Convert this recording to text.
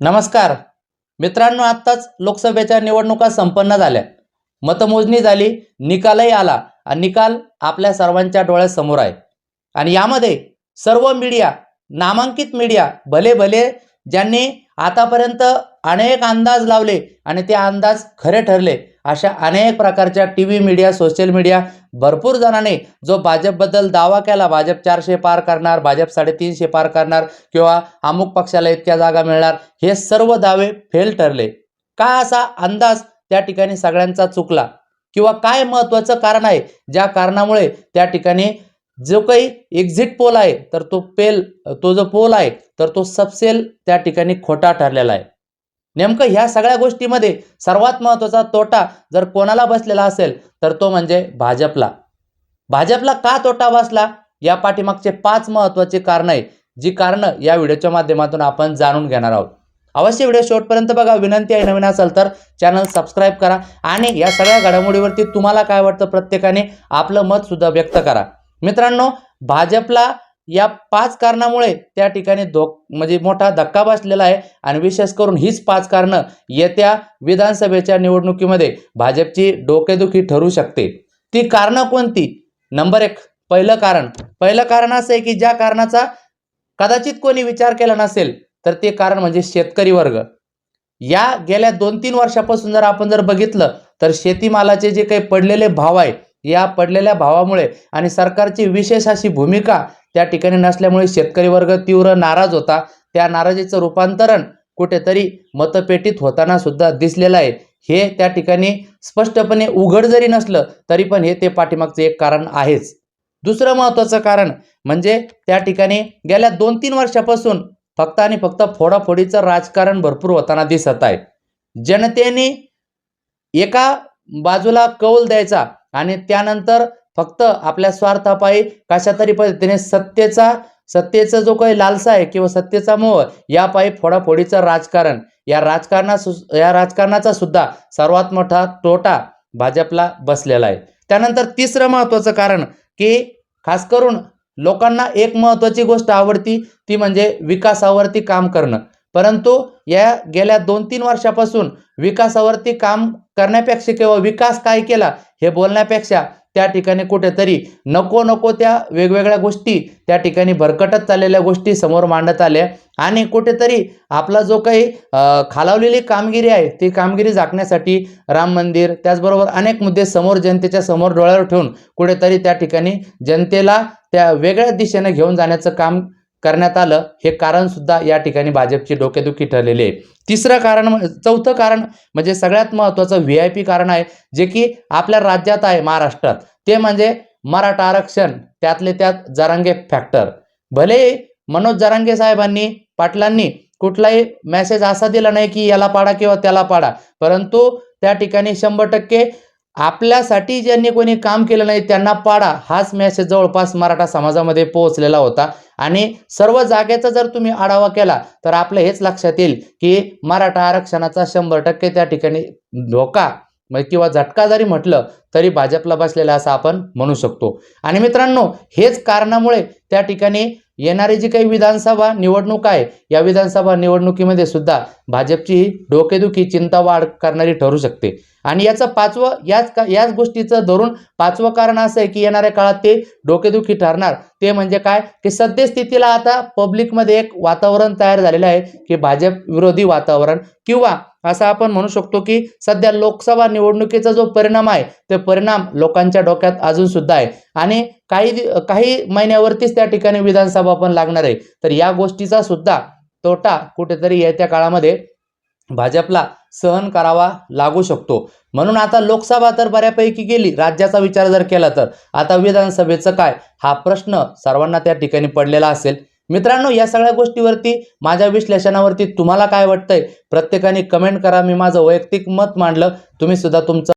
नमस्कार. मित्रांनो आत्ताच लोकसभेच्या निवडणुका संपन्न झाल्या. मतमोजणी झाली निकालही आला आणि निकाल आपल्या सर्वांच्या डोळ्यासमोर आहे. आणि यामध्ये सर्व मीडिया नामांकित मीडिया भले भले ज्यांनी आतापर्यंत अनेक अंदाज लावले आणि ते अंदाज खरे ठरले. अशा अनेक प्रकारच्या T V media social media भरपूर जणांनी जो भाजपबद्दल दावा केला भाजप चारशे पार करणार भाजप साडेतीनशे पार करणार किंवा अमुक पक्षाला इतक्या जागा मिळणार हे सर्व दावे फेल ठरले. का असा अंदाज त्या ठिकाणी सगळ्यांचा चुकला? किंवा काय महत्त्वाचं कारण आहे? ज्या कारणामुळे त्या ठिकाणी जो काही एक्झिट पोल आहे तर तो पेल तो जो पोल आहे तर तो सबसेल त्या ठिकाणी खोटा ठरलेला आहे. नेमकं ह्या सगळ्या गोष्टीमध्ये सर्वात महत्त्वाचा तोटा जर कोणाला बसलेला असेल तर तो म्हणजे भाजपला. भाजपला का तोटा बसला? या पाठीमागचे पाच महत्त्वाचे कारणं आहे जी कारणं या व्हिडिओच्या माध्यमातून आपण जाणून घेणार आहोत. अवश्य व्हिडिओ शेवटपर्यंत बघा. विनंती आहे नवीन असेल तर चॅनल सबस्क्राईब करा आणि या सगळ्या घडामोडीवरती तुम्हाला काय वाटतं प्रत्येकाने आपलं मत सुद्धा व्यक्त करा. मित्रांनो भाजपला या पाच कारणामुळे त्या ठिकाणी धो म्हणजे मोठा धक्का बसलेला आहे. आणि विशेष करून हीच पाच कारणं येत्या विधानसभेच्या निवडणुकीमध्ये भाजपची डोकेदुखी ठरू शकते. ती कारणं कोणती? नंबर एक पहिलं कारण. पहिलं कारण असं आहे की ज्या कारणाचा कदाचित कोणी विचार केला नसेल तर ते कारण म्हणजे शेतकरी वर्ग. या गेल्या दोन तीन वर्षापासून जर आपण जर बघितलं तर शेतीमालाचे जे काही पडलेले भाव आहे या पडलेल्या भावामुळे आणि सरकारची विशेष अशी भूमिका त्या ठिकाणी नसल्यामुळे शेतकरी वर्ग तीव्र नाराज होता. त्या नाराजीचं रूपांतरण कुठेतरी मतपेटीत होताना सुद्धा दिसलेलं आहे. हे त्या ठिकाणी स्पष्टपणे उघड जरी नसलं तरी पण हे ते पाठीमागचं एक कारण आहेच. दुसरं महत्त्वाचं कारण म्हणजे त्या ठिकाणी गेल्या दोन तीन वर्षापासून फक्त आणि फक्त फोडाफोडीचं राजकारण भरपूर होताना दिसत आहे. जनतेने एका बाजूला कौल द्यायचा आणि त्यानंतर फक्त आपल्या स्वार्थापायी कशा तरी पद्धतीने सत्तेचा सत्तेचा जो काही लालसा आहे किंवा सत्तेचा मोह यापायी फोडाफोडीचं राजकारण. या राजकारणा या राजकारणाचा सुद्धा सर्वात मोठा तोटा भाजपला बसलेला आहे. त्यानंतर तिसरं महत्त्वाचं कारण की खास करून लोकांना एक महत्त्वाची गोष्ट आवडती ती म्हणजे विकासावरती काम करणं. परंतु या गेल्या दोन तीन वर्षापासून विकासावरती काम करण्यापेक्षा किंवा विकास काय केला हे बोलण्यापेक्षा त्या ठिकाणी कुठेतरी नको नको त्या वेगवेगळ्या गोष्टी त्या ठिकाणी भरकटत चाललेल्या गोष्टी समोर मांडत आल्या आणि कुठेतरी आपला जो काही खालावलेली कामगिरी आहे ती कामगिरी झाकण्यासाठी राम मंदिर त्याचबरोबर अनेक मुद्दे समोर जनतेच्या समोर डोळ्यावर ठेवून कुठेतरी त्या ठिकाणी जनतेला त्या वेगळ्या दिशेने घेऊन जाण्याचं काम करण्यात आलं. हे कारण सुद्धा या ठिकाणी भाजपची डोकेदुखी ठरलेली आहे. तिसरं कारण चौथं कारण म्हणजे सगळ्यात महत्त्वाचं व्ही आय पी कारण आहे जे की आपल्या राज्यात आहे महाराष्ट्रात. ते म्हणजे मराठा आरक्षण त्यातले त्यात जरांगे फॅक्टर भले मनोज जरांगे साहेबांनी पाटलांनी कुठलाही मेसेज असा दिला नाही की याला पाडा किंवा त्याला पाडा. परंतु त्या ठिकाणी शंभर टक्के आपल्यासाठी ज्यांनी कोणी काम केलं नाही त्यांना पाडा. हाच मेसेज जवळपास मराठा समाजामध्ये पोहोचलेला होता. आणि सर्व जागेचा जर तुम्ही आढावा केला तर आपलं हेच लक्षात येईल की मराठा आरक्षणाचा शंभर टक्के त्या ठिकाणी धोका किंवा झटका जरी म्हटलं तरी भाजपला बसलेला असं आपण म्हणू शकतो. आणि मित्रांनो हेच कारणामुळे त्या ठिकाणी येणारी जी काही विधानसभा निवडणूक आहे या विधानसभा निवडणुकीमध्ये सुद्धा भाजपची डोकेदुखी चिंता वाढ करणारी ठरू शकते. आणि याचं पाचवं याच का याच गोष्टीचं धरून पाचवं कारण असं आहे की येणाऱ्या काळात ते डोकेदुखी ठरणार. ते म्हणजे काय? की सद्यस्थितीला आता पब्लिकमध्ये एक वातावरण तयार झालेलं आहे की भाजप विरोधी वातावरण. किंवा असं आपण म्हणू शकतो की सध्या लोकसभा निवडणुकीचा जो परिणाम आहे ते परिणाम लोकांच्या डोक्यात अजून सुद्धा आहे. आणि काही काही महिन्यावरतीच त्या ठिकाणी विधानसभा पण लागणार आहे. तर या गोष्टीचा सुद्धा तोटा कुठेतरी येत्या काळामध्ये भाजपला सहन करावा लागू शकतो. म्हणून आता लोकसभा तर बऱ्यापैकी गेली राज्याचा विचार जर केला तर. आता विधानसभेचं काय? हा प्रश्न सर्वांना त्या ठिकाणी पडलेला असेल. मित्रांनो या सगळ्या गोष्टीवरती माझ्या विश्लेषणावरती तुम्हाला काय वाटतंय? प्रत्येकाने कमेंट करा. मी माझं वैयक्तिक मत मांडलं. तुम्ही सुद्धा तुमचं